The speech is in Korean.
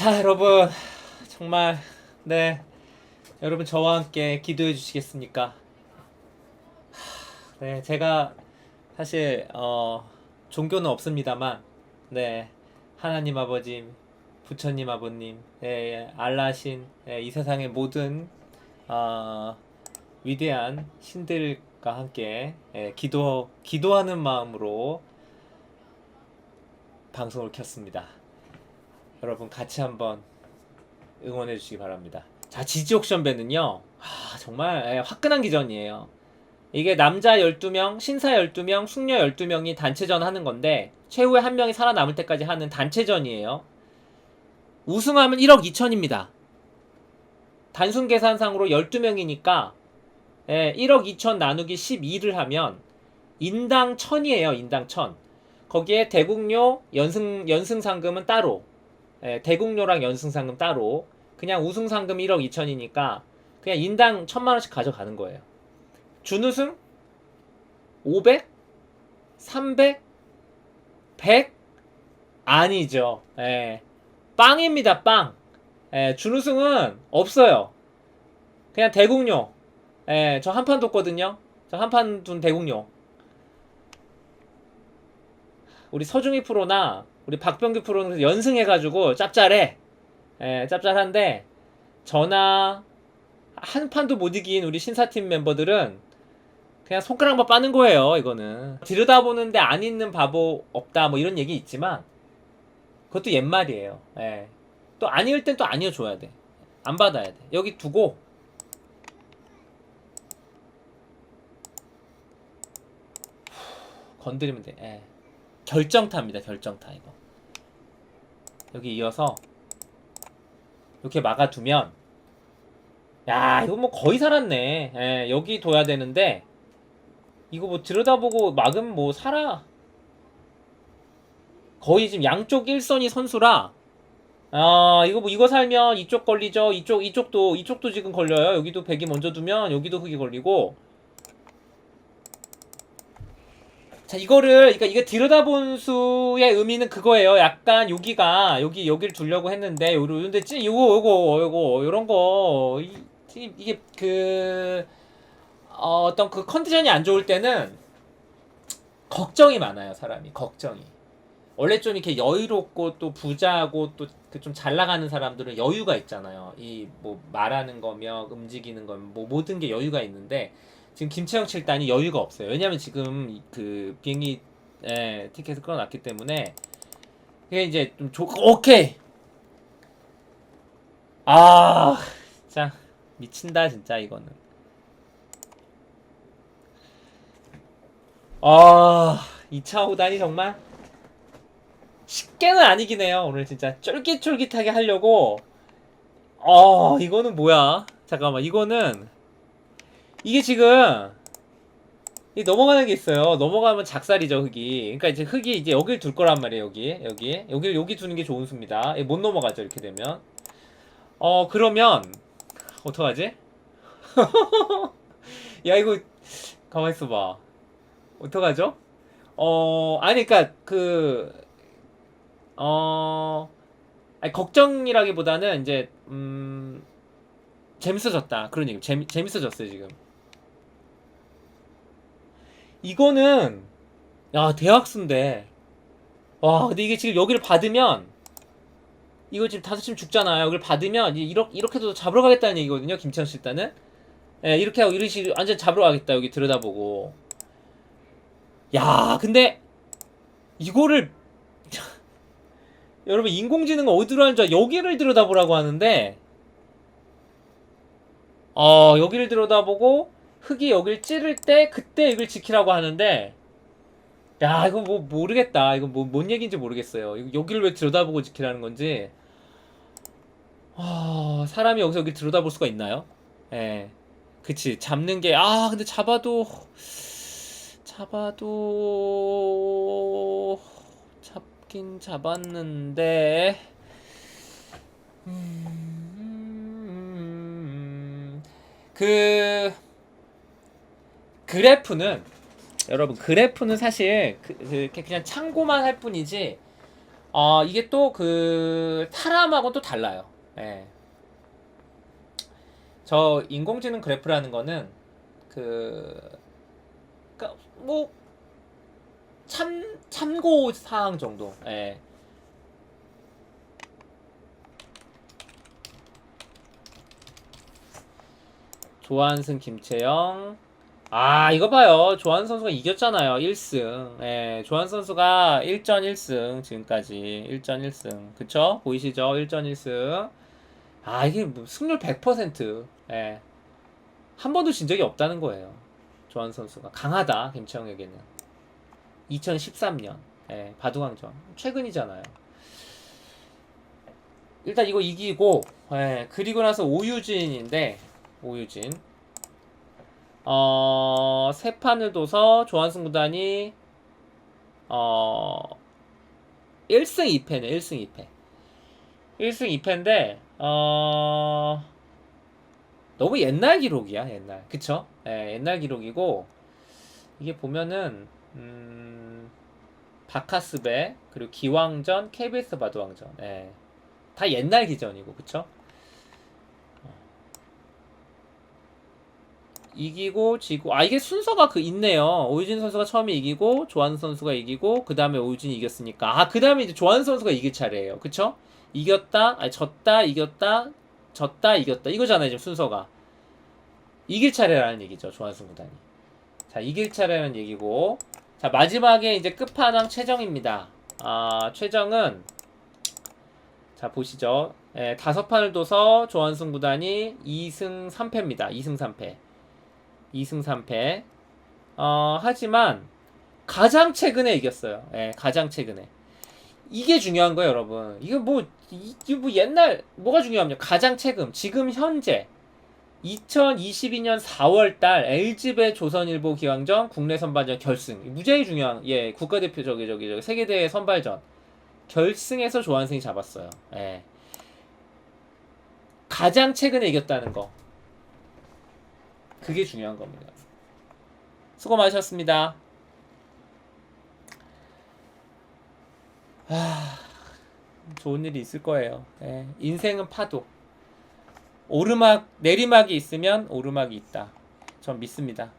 자, 여러분 정말 네 여러분 저와 함께 기도해 주시겠습니까? 하, 네, 제가 사실 어 종교는 없습니다만 네 하나님 아버지, 부처님 아버님, 예, 알라신 예, 이 세상의 모든 어, 위대한 신들과 함께 예, 기도 기도하는 마음으로 방송을 켰습니다. 여러분 같이 한번 응원해 주시기 바랍니다. 자, 지지 옥션 배는요. 아, 정말 예, 화끈한 기전이에요. 이게 남자 12명, 신사 12명, 숙녀 12명이 단체전 하는 건데 최후의 한 명이 살아남을 때까지 하는 단체전이에요. 우승하면 1억 2천입니다. 단순 계산상으로 12명이니까 예, 1억 2천 나누기 12를 하면 인당 1000이에요. 인당 1000. 거기에 대국료 연승 연승 상금은 따로 예, 대국료랑 연승 상금 따로 그냥 우승 상금 1억 2천이니까 그냥 인당 1000만 원씩 가져가는 거예요. 준우승 500 300 100 아니죠. 예. 빵입니다. 빵. 예, 준우승은 없어요. 그냥 대국료. 예, 저 한 판 뒀거든요. 저 한 판 둔 대국료. 우리 서중희 프로나 우리 박병규 프로는 연승해가지고 짭짤해. 예, 짭짤한데 저나 한 판도 못 이긴 우리 신사팀 멤버들은 그냥 손가락만 빠는 거예요. 이거는 들여다보는데 안 있는 바보 없다 뭐 이런 얘기 있지만 그것도 옛말이에요. 예. 또 아니을 땐 또 아니어 줘야 돼. 안 받아야 돼. 여기 두고 건드리면 돼. 예. 결정타입니다. 결정타 이거. 여기 이어서 이렇게 막아두면 야 이거 뭐 거의 살았네. 예, 여기 둬야 되는데 이거 뭐 들여다보고 막으면 뭐 살아. 거의 지금 양쪽 일선이 선수라 아 이거 뭐 이거 살면 이쪽 걸리죠. 이쪽 이쪽도 이쪽도 지금 걸려요. 여기도 백이 먼저 두면 여기도 흙이 걸리고 자 이거를 그러니까 이게 들여다본 수의 의미는 그거예요. 약간 여기가 여기 여기를 두려고 했는데 요러 근데 찌 요거 요거 요거 요런 거 이, 이- 이게 그 어, 어떤 그 컨디션이 안 좋을 때는 걱정이 많아요 사람이. 걱정이. 원래 좀 이렇게 여유롭고 또 부자고 또그좀잘 나가는 사람들은 여유가 있잖아요. 이 뭐 말하는 거며 움직이는 거뭐 모든 게 여유가 있는데 지금 김채영 칠단이 여유가 없어요. 왜냐면 지금 그 비행기 예, 티켓을 끊어놨기 때문에 그게 이제 좀 좋, 오케이. 아, 진짜 미친다 진짜 이거는. 아, 2차 오다니 정말 쉽게는 아니긴 해요. 오늘 진짜 쫄깃쫄깃하게 하려고. 어, 이거는 뭐야? 잠깐만, 이거는 이게 지금 이 넘어가는 게 있어요. 넘어가면 작살이죠 흙이. 그러니까 이제 흙이 이제 여길 둘 거란 말이에요. 여기 여기 여기 여기 두는 게 좋은 수입니다. 못 넘어가죠 이렇게 되면. 어 그러면 어떡하지? 야 이거 가만 있어 봐. 어떡하죠? 어 아니 그러니까 그 어 아니 걱정이라기보다는 이제 음 재밌어졌다 그런 얘기 재미 재밌어졌어요 지금. 이거는 야 대학수인데. 와 근데 이게 지금 여기를 받으면 이거 지금 다섯 심 죽잖아요. 여기를 받으면 이- 이렇게 이렇게도 잡으러 가겠다는 얘기거든요 김천 씨 일단은. 예 이렇게 하고 이런 식으로 완전 잡으러 가겠다 여기 들여다보고. 야 근데 이거를 여러분 인공지능은 어디로 하는 줄 알아? 여기를 들여다보라고 하는데. 어 여기를 들여다보고 흙이 여길 찌를 때 그때 이걸 지키라고 하는데 야 이거 뭐 모르겠다. 이거 뭐뭔 얘기인지 모르겠어요. 여기를 왜 들여다보고 지키라는 건지. 아 사람이 여기서 여기 들여다볼 수가 있나요? 예. 그치. 잡는 게 아 근데 잡아도 잡아도 잡긴 잡았는데. 음, 그 그래프는 여러분 그래프는 사실 그, 그, 이렇게 그냥 참고만 할 뿐이지 어, 이게 또그 타람하고 또 달라요. 예. 저 인공지능 그래프라는 거는 그, 그니까 뭐, 참, 참고 사항 정도. 예. 조한승, 김채영. 아, 이거 봐요. 조한 선수가 이겼잖아요. 1승. 예, 조한 선수가 1전 1승. 지금까지 1전 1승. 그쵸? 보이시죠? 1전 1승. 아, 이게 뭐 승률 100%. 예. 한 번도 진 적이 없다는 거예요. 조한 선수가. 강하다, 김채영에게는. 2013년. 예, 바둑왕전. 최근이잖아요. 일단 이거 이기고, 예, 그리고 나서 오유진인데, 오유진. 어, 세 판을 둬서 조한승 구단이 어 1승 2패네. 1승 2패. 1승 2패인데 어 너무 옛날 기록이야, 옛날. 그쵸? 예, 옛날 기록이고 이게 보면은 음 바카스배 그리고 기왕전, KBS 바둑왕전. 예. 다 옛날 기전이고. 그쵸? 이기고 지고 아 이게 순서가 그 있네요. 오유진 선수가 처음에 이기고 조한 선수가 이기고 그 다음에 오유진이 이겼으니까 아그 다음에 이제 조한 선수가 이길 차례예요. 그쵸? 이겼다 아니 졌다 이겼다 졌다 이겼다 이거잖아요 지금 순서가 이길 차례라는 얘기죠 조한승 구단이 자 이길 차례라는 얘기고 자 마지막에 이제 끝판왕 최정입니다. 아 최정은 자 보시죠. 예, 다섯 판을 둬서 조한승 구단이 2승 3패입니다. 2승 3패. 2승 3패. 어, 하지만 가장 최근에 이겼어요. 예, 가장 최근에. 이게 중요한 거예요, 여러분. 이거 뭐 이- 이거 뭐 옛날 뭐가 중요합니까? 가장 최근 지금 현재 2022년 4월 달 LG배 조선일보 기왕전 국내 선발전 결승. 무지하게 중요한 예, 국가대표 저기 저기 저기 세계대회 선발전. 결승에서 조한승이 잡았어요. 예. 가장 최근에 이겼다는 거. 그게 중요한 겁니다. 수고 많으셨습니다. 아, 좋은 일이 있을 거예요. 예, 인생은 파도. 오르막, 내리막이 있으면 오르막이 있다. 전 믿습니다.